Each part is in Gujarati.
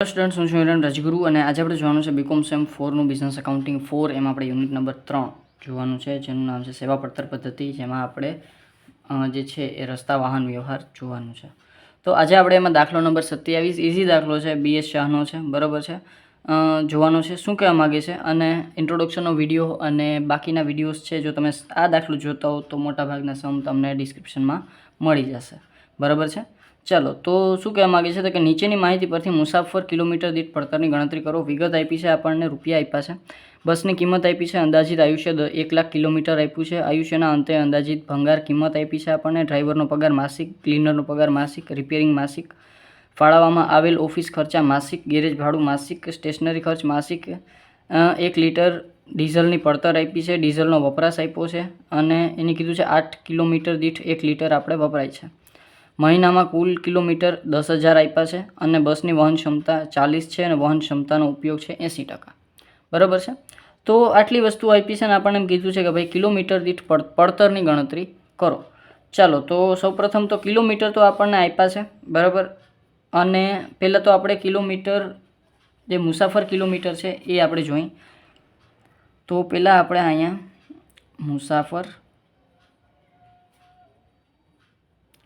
સ્ટુડન્ટ હું છું હિરણ રાજગુરુ અને આજે આપણે જોવાનું છે બીકોમ સેમ ફોરનું બિઝનેસ એકાઉન્ટિંગ ફોર એમાં આપણે યુનિટ નંબર ત્રણ જોવાનું છે, જેનું નામ છે સેવા પડતર પદ્ધતિ, જેમાં આપણે જે છે એ રસ્તા વાહન વ્યવહાર જોવાનું છે. તો આજે આપણે એમાં દાખલો નંબર સત્યાવીસ ઇઝી દાખલો છે બીએસ શાહનો છે, બરાબર છે? જોવાનો છે, શું કહેવા માગે છે? અને ઇન્ટ્રોડક્શનનો વીડિયો અને બાકીના વિડીયોઝ છે, જો તમે આ દાખલો જોતા હો તો મોટાભાગના સમ તમને ડિસ્ક્રિપ્શનમાં મળી જશે. બરાબર છે? ચાલો, તો શું કહેવા માગે છે તો કે નીચેની માહિતી પરથી મુસાફર કિલોમીટર દીઠ પડતરની ગણતરી કરો. વિગત આપી છે આપણને રૂપિયા આપ્યા છે. બસની કિંમત આપી છે, અંદાજિત આયુષ્ય એક લાખ કિલોમીટર આપ્યું છે. આયુષ્યના અંતે અંદાજિત ભંગાર કિંમત આપી છે આપણને. ડ્રાઈવરનો પગાર માસિક, ક્લીનરનો પગાર માસિક, રિપેરિંગ માસિક, ફાળવવામાં આવેલ ઓફિસ ખર્ચા માસિક, ગેરેજ ભાડું માસિક, સ્ટેશનરી ખર્ચ માસિક એક લીટર ડીઝલની પડતર આપી છે. ડીઝલનો વપરાશ આપ્યો છે અને એની કીધું છે આઠ કિલોમીટર દીઠ એક લીટર આપણે વપરાય છે. મહિનામાં કુલ કિલોમીટર દસ હજાર આપ્યા છે અને બસની વહન ક્ષમતા ચાલીસ છે અને વહન ક્ષમતાનો ઉપયોગ છે એંસી ટકા. બરાબર છે? તો આટલી વસ્તુ આપી છે અને આપણને એમ કીધું છે કે ભાઈ કિલોમીટર દીઠ પડ, પડતરની ગણતરી કરો. ચાલો, તો સૌપ્રથમ તો કિલોમીટર તો આપણને આપ્યા છે, બરાબર? અને પહેલાં તો આપણે કિલોમીટર, જે મુસાફર કિલોમીટર છે એ આપણે જોઈ. તો પહેલાં આપણે અહીંયા મુસાફર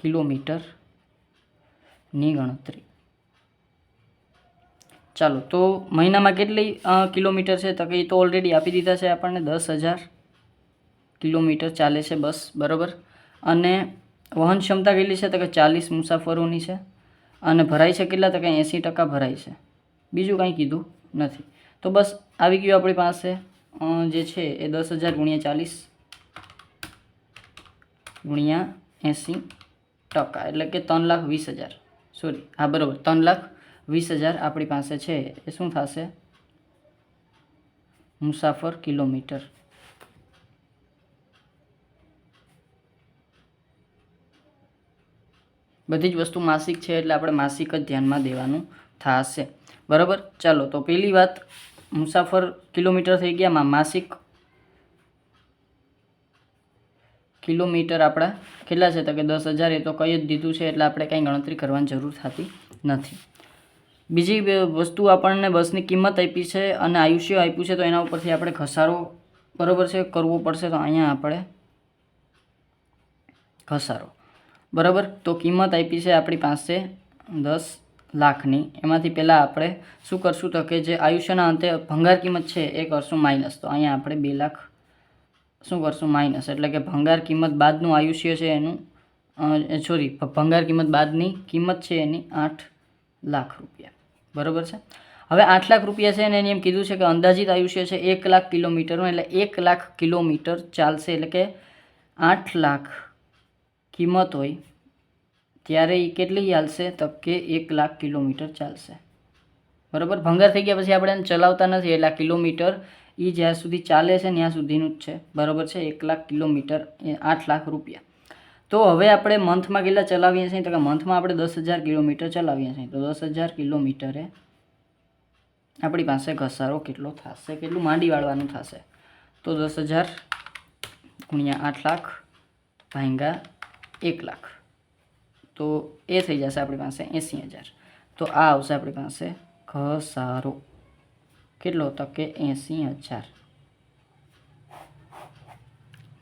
કિલોમીટરની ગણતરી. ચાલો, તો મહિનામાં કેટલી કિલોમીટર છે? તો કે એ તો ઓલરેડી આપી દીધા છે આપણને દસ હજાર કિલોમીટર ચાલે છે બસ, બરાબર? અને વહન ક્ષમતા કેટલી છે? તો કે ચાલીસ મુસાફરોની છે. અને ભરાય છે કેટલા? તો કે એંસી ટકા ભરાય છે. બીજું કાંઈ કીધું નથી. તો બસ આવી ગયું આપણી પાસે. જે છે એ દસ હજાર ગુણ્યા ચાલીસ ગુણ્યા એંસી. ટકા, એટલે કે ત્રણ લાખ વીસ હજાર. સોરી હા, બરાબર. ત્રણ લાખ વીસ હજાર આપણી પાસે છે. એ શું થશે? મુસાફર કિલોમીટર. બધી જ વસ્તુ માસિક છે, એટલે આપણે માસિક જ ધ્યાનમાં દેવાનું થશે. બરાબર? ચાલો, તો પહેલી વાત, મુસાફર કિલોમીટર થઈ ગયામાં માસિક કિલોમીટર આપણા કેટલા છે? તો કે દસ હજાર એ તો કહી જ દીધું છે, એટલે આપણે કંઈ ગણતરી કરવાની જરૂર થતી નથી. બીજી વસ્તુ આપણને બસની કિંમત આપી છે અને આયુષ્ય આપ્યું છે, તો એના ઉપરથી આપણે ઘસારો બરાબર છે, કરવો પડશે તો અહીંયા આપણે ઘસારો. બરાબર? તો કિંમત આપી છે આપણી પાસે દસ લાખની. એમાંથી પહેલાં આપણે શું કરશું? તો કે જે આયુષ્યના અંતે ભંગાર કિંમત છે, એ કરશું માઇનસ. તો અહીંયા આપણે બે લાખ શું કરશું? માઇનસ. એટલે કે ભંગાર કિંમત બાદનું આયુષ્ય છે એનું સોરી ભંગાર કિંમત બાદની કિંમત છે એની આઠ લાખ રૂપિયા. બરાબર છે? હવે આઠ લાખ રૂપિયા છે અને એને એમ કીધું છે કે અંદાજિત આયુષ્ય છે એક લાખ કિલોમીટરનું, એટલે એક લાખ કિલોમીટર ચાલશે. એટલે કે આઠ લાખ કિંમત હોય, ત્યારે એ કેટલી ચાલશે તો કે એક લાખ કિલોમીટર ચાલશે. બરાબર? ભંગાર થઈ ગયા પછી આપણે એને ચલાવતા નથી. એટલે કિલોમીટર એ જ્યાં સુધી ચાલે છે, ત્યાં સુધીનું જ છે. બરાબર છે? એક લાખ કિલોમીટર આઠ લાખ રૂપિયા. તો હવે આપણે મંથમાં કેટલા ચલાવીએ છીએ? તો કે મંથમાં આપણે દસ હજાર કિલોમીટર ચલાવીએ છીએ. તો દસ હજાર કિલોમીટરે આપણી પાસે ઘસારો કેટલો થશે? કેટલું માંડી વાળવાનું થશે? તો દસ હજાર ગુણ્યા આઠ લાખ ભાંગા એક લાખ. તો એ થઈ જશે આપણી પાસે એંસી હજાર. તો આ આવશે આપણી પાસે ઘસારો. કેટલો તો કે એંસી હજાર.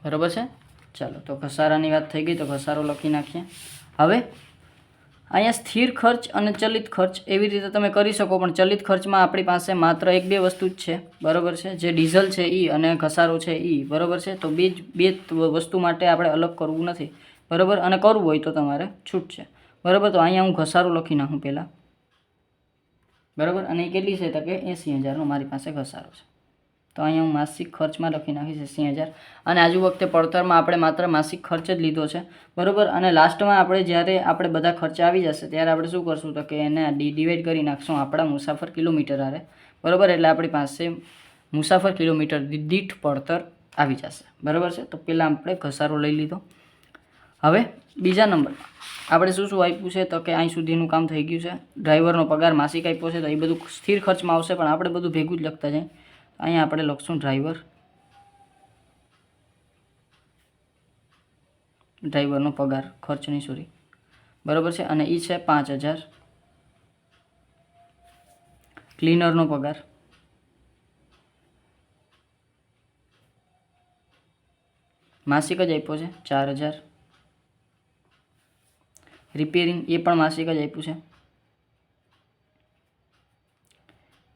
બરાબર છે? ચાલો, તો ઘસારાની વાત થઈ ગઈ, તો ઘસારો લખી નાખીએ. હવે, અહીંયા સ્થિર ખર્ચ અને ચલિત ખર્ચ એવી રીતે તમે કરી શકો, પણ ચલિત ખર્ચમાં આપણી પાસે માત્ર એક બે વસ્તુ જ છે. બરાબર છે? જે ડીઝલ છે એ અને ઘસારો છે એ બરાબર છે? તો બે જ, બે વસ્તુ માટે આપણે અલગ કરવું નથી. બરાબર? અને કરવું હોય તો તમારે છૂટ છે. બરાબર? તો અહીંયા હું ઘસારો લખી નાખું પહેલાં. બરાબર? અને એ કેટલી છે? તો કે એંસી હજારનો મારી પાસે ઘસારો છે. તો અહીંયા હું માસિક ખર્ચમાં લખી નાખીશ એંસી હજાર. અને આજુ વખતે પડતરમાં આપણે માત્ર માસિક ખર્ચ જ લીધો છે. બરાબર? અને લાસ્ટમાં આપણે જ્યારે આપણે બધા ખર્ચા આવી જશે, ત્યારે આપણે શું કરશું? તો કે એને ડિવાઈડ કરી નાખશું આપણા મુસાફર કિલોમીટર આરે. બરાબર? એટલે આપણી પાસે મુસાફર કિલોમીટર દીઠ પડતર આવી જશે. બરાબર છે? તો પહેલાં આપણે ઘસારો લઈ લીધો. હવે બીજા નંબર. આપણે શું શું આપ્યું છે? તો કે અહીં સુધીનું કામ થઈ ગયું છે. ડ્રાઈવરનો પગાર માસિક આપ્યો છે, તો એ બધું સ્થિર ખર્ચમાં આવશે, પણ આપણે બધું ભેગું જ લખતા જાય. અહીંયા આપણે લખશું ડ્રાઈવર. ડ્રાઈવરનો પગાર, ખર્ચની સોરી. બરાબર છે? અને એ છે પાંચ હજાર. ક્લીનરનો પગાર. માસિક જ આપ્યો છે, ચાર હજાર. રિપેરિંગ એ પણ માસિક જ આપ્યું છે.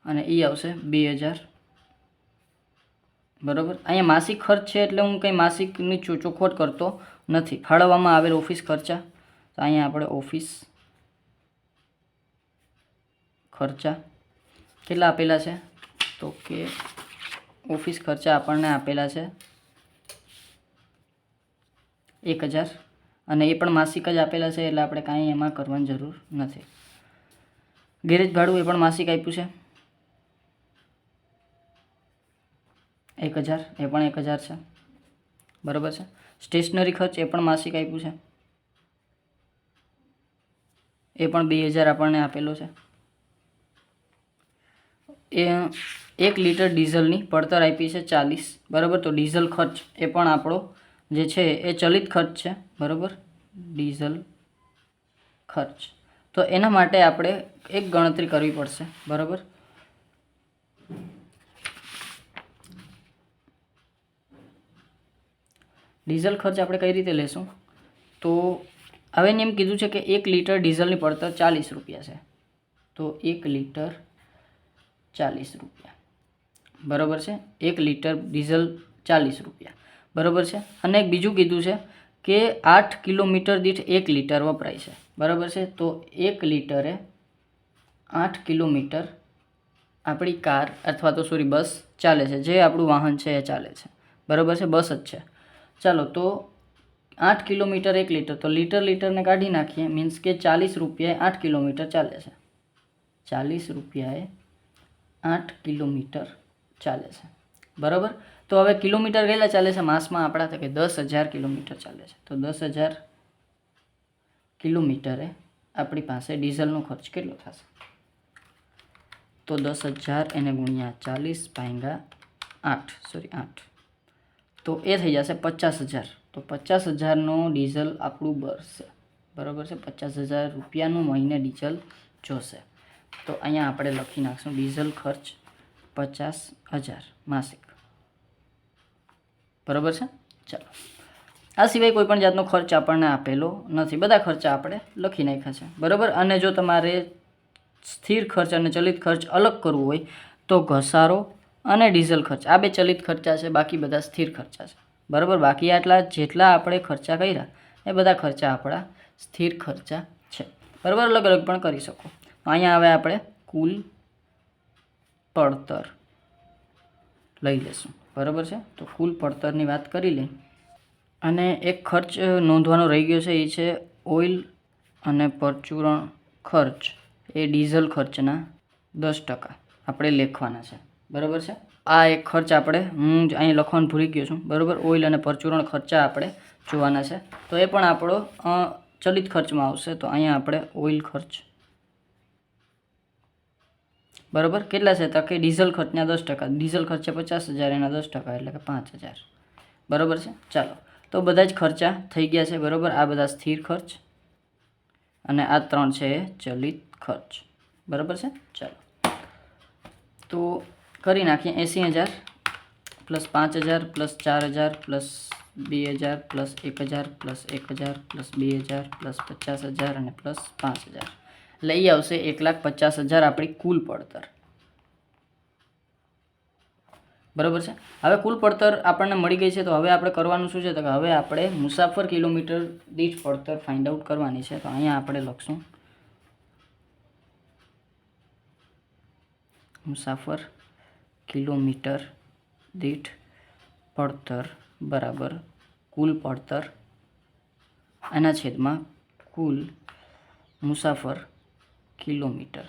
અને એ આવશે બે હજાર. બરાબર? અહીંયા માસિક ખર્ચ છે એટલે હું કંઈ માસિકની ચોખવટ કરતો નથી. ફાળવવામાં આવેલ ઓફિસ ખર્ચા. તો અહીંયા આપણે ઓફિસ ખર્ચા કેટલા આપેલા છે? તો કે ઓફિસ ખર્ચા આપણને આપેલા છે એક હજાર. અને એ પણ માસિક જ આપેલા છે એટલે આપણે કાંઈ એમાં કરવાની જરૂર નથી. ગેરેજ ભાડું એ પણ માસિક આપ્યું છે? એક હજાર, એ પણ એક હજાર છે. બરાબર છે? સ્ટેશનરી ખર્ચ એ પણ માસિક આપ્યું છે. એ પણ બે હજાર આપણને આપેલો છે. એ એક લીટર ડીઝલની પડતર આપી છે ચાલીસ. બરાબર? તો ડીઝલ ખર્ચ એ પણ આપણો જે છે એ ચલિત ખર્ચ છે, બરાબર? ડીઝલ ખર્ચ. તો એના માટે આપણે એક ગણતરી કરવી પડશે, બરાબર? ડીઝલ ખર્ચ આપણે કઈ રીતે લેશું? તો હવે એમ કીધું છે કે એક લીટર ડીઝલની પડતર ચાલીસ રૂપિયા છે. તો એક લીટર ચાલીસ રૂપિયા. બરાબર છે? એક લીટર ડીઝલ ચાલીસ રૂપિયા. બરાબર છે? અને બીજું કીધું છે કે આઠ કિલોમીટર દીઠ એક લીટર વપરાય છે. બરાબર છે? તો એક લીટરે આઠ કિલોમીટર આપણી કાર અથવા તો સોરી બસ ચાલે છે. જે આપણું વાહન છે એ ચાલે છે. બરાબર છે? બસ જ છે. ચાલો, તો આઠ કિલોમીટર એક લીટર. તો લીટર લીટરને કાઢી નાખીએ. મીન્સ કે ચાલીસ રૂપિયાએ આઠ કિલોમીટર ચાલે છે. ચાલીસ રૂપિયાએ આઠ કિલોમીટર ચાલે છે. બરાબર? તો હવે કિલોમીટર કેટલા ચાલે છે માસમાં આપણા, તો કે દસ હજાર કિલોમીટર ચાલે છે. તો દસ હજાર કિલોમીટરે આપણી પાસે ડીઝલનો ખર્ચ કેટલો થશે? તો દસ હજાર એને ગુણ્યા ચાલીસ ભાંગા આઠ સોરી આઠ. તો એ થઈ જશે પચાસ હજાર. તો પચાસ હજારનું ડીઝલ આપણું બરશે બરાબર છે? પચાસ હજાર રૂપિયાનું મહિને ડીઝલ જોશે. તો અહીંયા આપણે લખી નાખશું ડીઝલ ખર્ચ પચાસ હજાર માસિક. બરાબર છે? ચાલો. આ સિવાય કોઈપણ જાતનો ખર્ચ આપણને આપેલો નથી. બધા ખર્ચા આપણે લખી નાખ્યા છે. બરાબર? અને જો તમારે સ્થિર ખર્ચ અને ચલિત ખર્ચ અલગ કરવું હોય તો ઘસારો અને ડીઝલ ખર્ચ. આ બે ચલિત ખર્ચા છે, બાકી બધા સ્થિર ખર્ચા છે. બરાબર? બાકી આટલા જેટલા આપણે ખર્ચા કર્યા, એ બધા ખર્ચા આપણા સ્થિર ખર્ચા છે. બરાબર? અલગ અલગ પણ કરી શકો. તો અહીંયા હવે આપણે કુલ પડતર લઈ લેશું બરાબર છે? તો કુલ પડતરની વાત કરી લઈ અને એક ખર્ચ નોંધવાનો રહી ગયો છે એ છે ઓઇલ અને પરચુરણ ખર્ચ. એ ડીઝલ ખર્ચના દસ ટકા આપણે લેખવાના છે. બરાબર છે? આ એક ખર્ચ આપણે, હું અહીં લખવાનું ભૂલી ગયો છું. બરાબર? ઓઇલ અને પરચુરણ ખર્ચા આપણે જોવાના છે. તો એ પણ આપણો ચલિત ખર્ચમાં આવશે. તો અહીંયા આપણે ઓઇલ ખર્ચ બરાબર? કેટલા છે? તો કે ડીઝલ ખર્ચના દસ ટકા. ડીઝલ ખર્ચે પચાસ હજાર, એના દસ ટકા, એટલે કે પાંચ હજાર. બરાબર છે? ચાલો. તો બધા જ ખર્ચા થઈ ગયા છે, બરાબર? આ બધા સ્થિર ખર્ચ અને આ ત્રણ છે ચલિત ખર્ચ. બરાબર છે? ચાલો. તો કરી નાખીએ. એંસી હજાર પ્લસ પાંચ હજાર પ્લસ ચાર હજાર પ્લસ બે હજાર પ્લસ એક હજાર પ્લસ એક હજાર પ્લસ બે હજાર પ્લસ પચાસ હજાર અને પ્લસ પાંચ હજાર. એ આવશે એક લાખ પચાસ હજાર આપણી કુલ પડતર. બરાબર છે? હવે કુલ પડતર આપણને મળી ગઈ છે, તો હવે આપણે કરવાનું શું છે? તો કે હવે આપણે મુસાફર કિલોમીટર દીઠ પડતર ફાઇન્ડ આઉટ કરવાની છે, તો અહીંયા આપણે લખશું. મુસાફર કિલોમીટર દીઠ પડતર બરાબર કુલ પડતર. આના છેદમાં કુલ મુસાફર કિલોમીટર.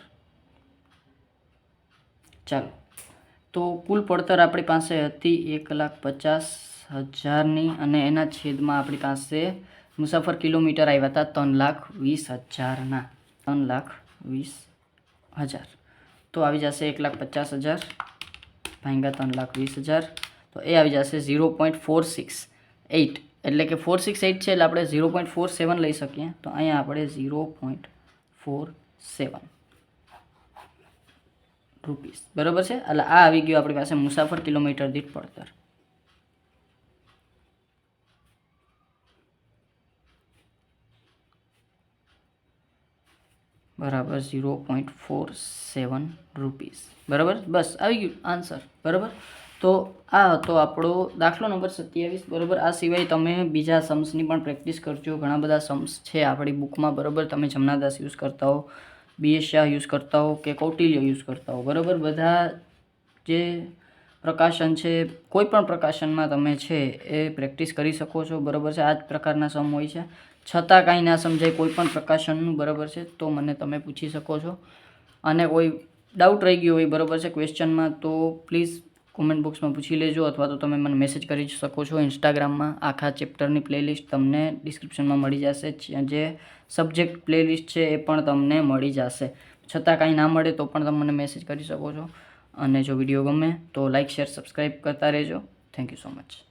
ચાલો. તો કુલ પડતર આપણી પાસે હતી એક લાખ પચાસ હજારની અને એના છેદમાં આપણી પાસે મુસાફર કિલોમીટર આવ્યા હતા ત્રણ લાખ વીસ હજારના. ત્રણ લાખ વીસ હજાર. તો આવી જશે એક લાખ પચાસ હજાર ભાંગા ત્રણ લાખ વીસ હજાર. તો એ આવી જશે zero point four six eight. એટલે કે ફોર સિક્સ એઇટ છે એટલે આપણે ઝીરો પોઈન્ટ ફોર સેવન લઈ શકીએ. તો અહીંયા આપણે zero point four seven. Rupees. બરાબર છે? એટલે આ આવી ગયું આપણી પાસે મુસાફર કિલોમીટર દીઠ પડતર. બરાબર, zero point four seven rupees. બરાબર? બસ, આવી ગયું. આન્સર. બરાબર? તો આ હતો આપણો દાખલો નંબર સત્યાવીસ, બરાબર? આ સિવાય તમે બીજા સમ્સની પણ પ્રેક્ટિસ કરજો. ઘણા બધા સમ્સ છે આપણી બુકમાં બરાબર? તમે જમનાદાસ યુઝ કરતા હો બીએસ શાહ યુઝ કરતા હો કે કૌટિલ્ય યુઝ કરતા હો, બરાબર? બધા જે પ્રકાશન છે, કોઈ પણ પ્રકાશનમાં તમે છે એ પ્રેક્ટિસ કરી શકો છો, બરાબર છે? આ જ પ્રકારના સમ હોય છે. છતાં કાંઈ ના સમજાય કોઈ પણ પ્રકાશનનું, બરાબર છે? તો મને તમે પૂછી શકો છો. અને કોઈ ડાઉટ રહી ગયો હોય, બરાબર છે? ક્વેશ્ચનમાં તો પ્લીઝ કોમેન્ટ બોક્સમાં પૂછી લેજો અથવા તો તમે મને મેસેજ કરી શકો છો ઇન્સ્ટાગ્રામમાં આખા ચેપ્ટરની પ્લેલિસ્ટ તમને ડિસ્ક્રિપ્શનમાં મળી જશે. જે સબ્જેક્ટ પ્લેલિસ્ટ છે એ પણ તમને મળી જશે. છતાં કાંઈ ના મળે તો પણ તમે મને મેસેજ કરી શકો છો. અને જો વીડિયો ગમે તો લાઇક શેર સબસ્ક્રાઈબ કરતા રહેજો. Thank you so much